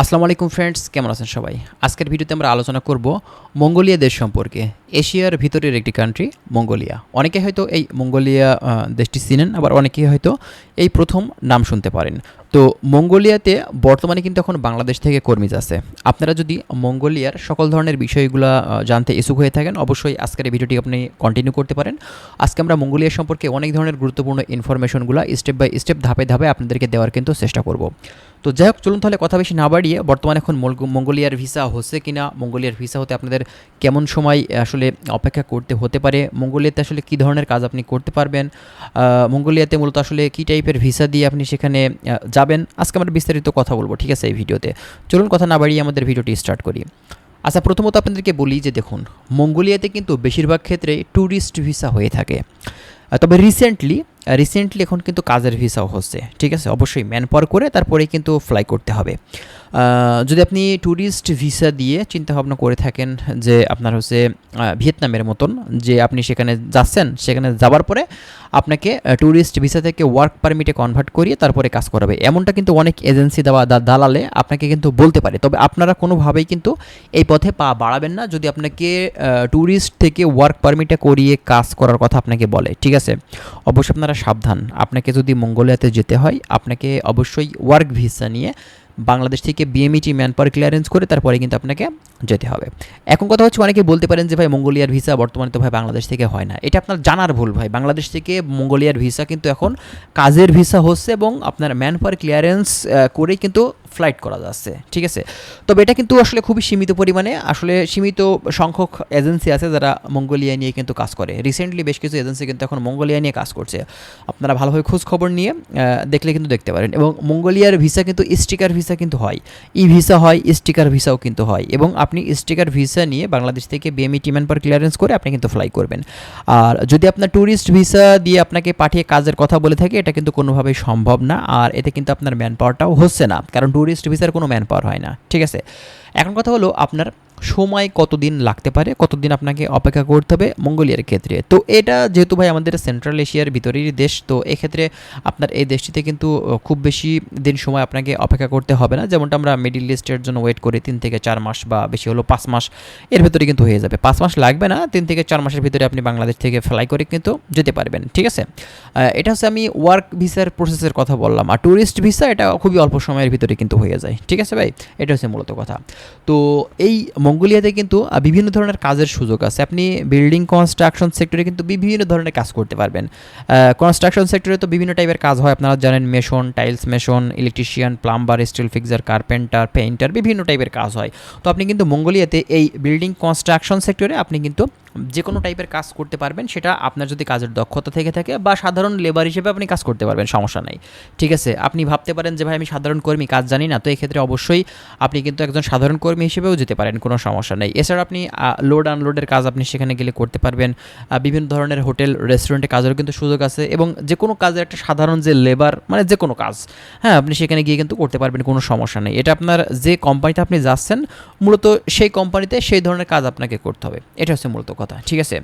আসসালামু আলাইকুম ফ্রেন্ডস কেমন আছেন সবাই? আজকের ভিডিওতে আমরা আলোচনা করব মঙ্গোলিয়া দেশ সম্পর্কে। এশিয়ার ভিতরের একটি কান্ট্রি মঙ্গোলিয়া। অনেকে হয়তো এই মঙ্গোলিয়া দেশটি চিনেন, আবার অনেকেই হয়তো এই প্রথম নাম শুনতে পারেন। তো মঙ্গোলিয়াতে বর্তমানে কিন্তু এখন বাংলাদেশ থেকে কর্মী যাচ্ছে আপনারা যদি মঙ্গোলিয়ার সকল ধরনের বিষয়গুলো জানতে ইচ্ছুক হয়ে থাকেন, অবশ্যই আজকের এই ভিডিওটি আপনি কন্টিনিউ করতে পারেন। আজকে আমরা মঙ্গোলিয়া সম্পর্কে অনেক ধরনের গুরুত্বপূর্ণ ইনফরমেশনগুলো স্টেপ বাই স্টেপ ধাপে ধাপে আপনাদেরকে দেওয়ার কিন্তু চেষ্টা করব। তো যাই হোক, চলুন তাহলে কথা বেশি না বাড়িয়ে, বর্তমানে এখন মঙ্গো- মঙ্গোলিয়ার ভিসা হচ্ছে কিনা, মঙ্গোলিয়ার ভিসা হতে আপনাদের কেমন সময় আসলে অপেক্ষা করতে হতে পারে, মঙ্গোলিয়াতে আসলে কী ধরনের কাজ আপনি করতে পারবেন মঙ্গোলিয়াতে মূলত আসলে কী টাইপের ভিসা দিয়ে আপনি সেখানে যাবেন। আজকে আমরা বিস্তারিত কথা বলব, ঠিক আছে, এই ভিডিওতে। চলুন কথা না বাড়িয়ে আমাদের ভিডিওটি স্টার্ট করি। আচ্ছা প্রথমত আপনাদেরকে বলি যে দেখুন, মঙ্গোলিয়াতে কিন্তু বেশিরভাগ ক্ষেত্রে ট্যুরিস্ট ভিসা হয়ে থাকে। তবে রিসেন্টলি রিসেন্টলি এখন কিন্তু কাজের ভিসাও হচ্ছে, ঠিক আছে? অবশ্যই ম্যান পাওয়ার করে তারপরে কিন্তু ফ্লাই করতে হবে। যদি আপনি ট্যুরিস্ট ভিসা দিয়ে চিন্তা ভাবনা করে থাকেন যে আপনার হচ্ছে ভিয়েতনামের মতন, যে আপনি সেখানে যাচ্ছেন, সেখানে যাওয়ার পরে আপনাকে ট্যুরিস্ট ভিসা থেকে ওয়ার্ক পারমিটে কনভার্ট করিয়ে তারপরে কাজ করাবে। এমনটা কিন্তু অনেক এজেন্সি দেওয়া, দা- দালালে আপনাকে কিন্তু বলতে পারে। তবে আপনারা কোনোভাবেই কিন্তু এই পথে পা বাড়াবেন না যদি আপনাকে ট্যুরিস্ট থেকে ওয়ার্ক পারমিটে করিয়ে কাজ করার কথা আপনাকে বলে। ঠিক আছে? অবশ্যই আপনারা সাবধান। আপনাকে যদি মঙ্গোলিয়াতে যেতে হয়, আপনাকে অবশ্যই ওয়ার্ক ভিসা নিয়ে বাংলাদেশ থেকে বিএমইটি ম্যান পাওয়ার ক্লিয়ারেন্স করে তারপরে কিন্তু আপনাকে যেতে হবে। এখন কথা হচ্ছে অনেকে বলতে পারেন যে, ভাই, মঙ্গোলিয়ার ভিসা বর্তমানে তো ভাই বাংলাদেশ থেকে হয় না। এটা আপনার জানার ভুল, ভাই। বাংলাদেশ থেকে মঙ্গোলিয়ার ভিসা কিন্তু এখন কাজের ভিসা হচ্ছে এবং আপনার ম্যান পাওয়ার ক্লিয়ারেন্স করেই কিন্তু ফ্লাইট করা যাচ্ছে, ঠিক আছে? তবে এটা কিন্তু আসলে খুবই সীমিত পরিমাণে, আসলে সীমিত সংখ্যক এজেন্সি আছে যারা মঙ্গোলিয়া নিয়ে কিন্তু কাজ করে। রিসেন্টলি বেশ কিছু এজেন্সি কিন্তু এখন মঙ্গোলিয়া নিয়ে কাজ করছে। আপনারা ভালোভাবে খোঁজ খবর নিয়ে দেখলে কিন্তু দেখতে পারেন। এবং মঙ্গোলিয়ার ভিসা কিন্তু স্টিকার ভিসা কিন্তু হয়। ই ভিসা হয় স্টিকার ভিসাও কিন্তু হয়। এবং আপনি স্টিকার ভিসা নিয়ে বাংলাদেশ থেকে বিএমই টিম্যান পার ক্লিয়ারেন্স করে আপনি কিন্তু ফ্লাই করবেন। আর যদি আপনার ট্যুরিস্ট ভিসা দিয়ে আপনাকে পাঠিয়ে কাজের কথা বলে থাকে, এটা কিন্তু কোনোভাবেই সম্ভব না। আর এতে কিন্তু আপনার ম্যান পাওয়ারটাও হচ্ছে না। কারণ ট্যুরিস্ট ভিসার কোনো ম্যান পাওয়ার হয় না ঠিক আছে? এখন কথা হলো আপনার সময় কতদিন লাগতে পারে, কতদিন আপনাকে অপেক্ষা করতে হবে মঙ্গোলিয়ার ক্ষেত্রে। তো এটা যেহেতু ভাই আমাদের সেন্ট্রাল এশিয়ার ভিতরেরই দেশ, তো এক্ষেত্রে আপনার এই দেশটিতে কিন্তু খুব বেশি দিন সময় আপনাকে অপেক্ষা করতে হবে না। যেমনটা আমরা মিডিল ইস্টের জন্য ওয়েট করি, তিন থেকে চার মাস বা বেশি হলো পাঁচ মাস, এর ভিতরে কিন্তু হয়ে যাবে। পাঁচ মাস লাগবে না, তিন থেকে চার মাসের ভিতরে আপনি বাংলাদেশ থেকে ফ্লাই করে কিন্তু যেতে পারবেন, ঠিক আছে? এটা হচ্ছে আমি ওয়ার্ক ভিসার প্রসেসের কথা বললাম, আর ট্যুরিস্ট ভিসা এটা খুবই অল্প সময়ের ভিতরে কিন্তু হয়ে যায়, ঠিক আছে ভাই? এটা হচ্ছে মূলত কথা। তো এই মঙ্গোলিয়াতে কিন্তু বিভিন্ন ধরনের কাজের সুযোগ আছে। আপনি বিল্ডিং কনস্ট্রাকশন সেক্টরে কিন্তু বিভিন্ন ধরনের কাজ করতে পারবেন। কনস্ট্রাকশন সেক্টরে তো বিভিন্ন টাইপের কাজ হয়। আপনারা জানেন mason tiles mason electrician plumber steel fixer carpenter painter বিভিন্ন টাইপের কাজ হয়। তো আপনি কিন্তু মঙ্গোলিয়াতে এই বিল্ডিং কনস্ট্রাকশন সেক্টরে আপনি কিন্তু যে কোনো টাইপের কাজ করতে পারবেন, সেটা আপনার যদি কাজের দক্ষতা থেকে থাকে বা সাধারণ লেবার হিসেবে আপনি কাজ করতে পারবেন, সমস্যা নেই। ঠিক আছে? আপনি ভাবতে পারেন যে, ভাই, আমি সাধারণ কর্মী, কাজ জানি না। তো এক্ষেত্রে অবশ্যই আপনি কিন্তু একজন সাধারণ কর্মী হিসেবেও যেতে পারেন, কোনো সমস্যা নেই। এছাড়া আপনি লোড আনলোডের কাজ আপনি সেখানে গেলে করতে পারবেন। বিভিন্ন ধরনের হোটেল রেস্টুরেন্টে কাজেরও কিন্তু সুযোগ আছে এবং যে কোনো কাজের একটা সাধারণ যে লেবার মানে যে কোনো কাজ হ্যাঁ আপনি সেখানে গিয়ে কিন্তু করতে পারবেন, কোনো সমস্যা নেই। এটা আপনার যে কোম্পানিতে আপনি যাচ্ছেন, মূলত সেই কোম্পানিতে সেই ধরনের কাজ আপনাকে করতে হবে। এটা হচ্ছে মূলত কথা। ঠিক আছে?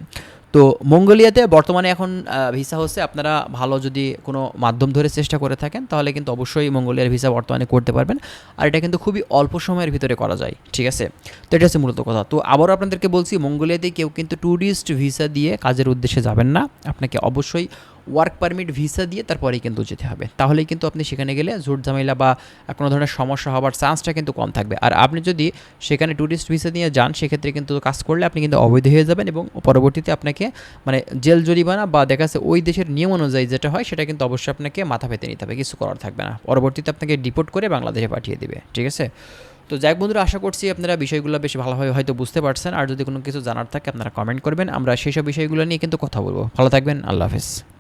তো মঙ্গোলিয়াতে বর্তমানে এখন ভিসা হচ্ছে, আপনারা ভালো যদি কোনো মাধ্যম ধরে চেষ্টা করে থাকেন, তাহলে কিন্তু অবশ্যই মঙ্গোলিয়ার ভিসা বর্তমানে করতে পারবেন। আর এটা কিন্তু খুবই অল্প সময়ের ভিতরে করা যায়, ঠিক আছে? তো এটা হচ্ছে মূলত কথা। তো আবারও আপনাদেরকে বলছি, মঙ্গোলিয়াতে কেউ কিন্তু ট্যুরিস্ট ভিসা দিয়ে কাজের উদ্দেশ্যে যাবেন না। আপনাকে অবশ্যই ওয়ার্ক পারমিট ভিসা দিয়ে তারপরেই কিন্তু যেতে হবে। তাহলেই কিন্তু আপনি সেখানে গেলে ঝুট ঝামেলা বা কোনো ধরনের সমস্যা হওয়ার চান্সটা কিন্তু কম থাকবে। আর আপনি যদি সেখানে ট্যুরিস্ট ভিসা নিয়ে যান, সেক্ষেত্রে কিন্তু কাজ করলে আপনি কিন্তু অবৈধ হয়ে যাবেন এবং পরবর্তীতে আপনাকে মানে জেল জরিমানা বা দেখা যাচ্ছে ওই দেশের নিয়ম অনুযায়ী যেটা হয়, সেটা কিন্তু অবশ্যই আপনাকে মাথা পেতে নিতে হবে, কিছু করার থাকবে না। পরবর্তীতে আপনাকে ডিপোর্ট করে বাংলাদেশে পাঠিয়ে দেবে, ঠিক আছে? তো যাই বন্ধুরা, আশা করছি আপনারা বিষয়গুলো বেশ ভালোভাবে হয়তো বুঝতে পারছেন। আর যদি কোনো কিছু জানার থাকে, আপনারা কমেন্ট করবেন। আমরা সেই সব বিষয়গুলো নিয়ে কিন্তু কথা বলব। ভালো থাকবেন, আল্লাহ হাফেজ।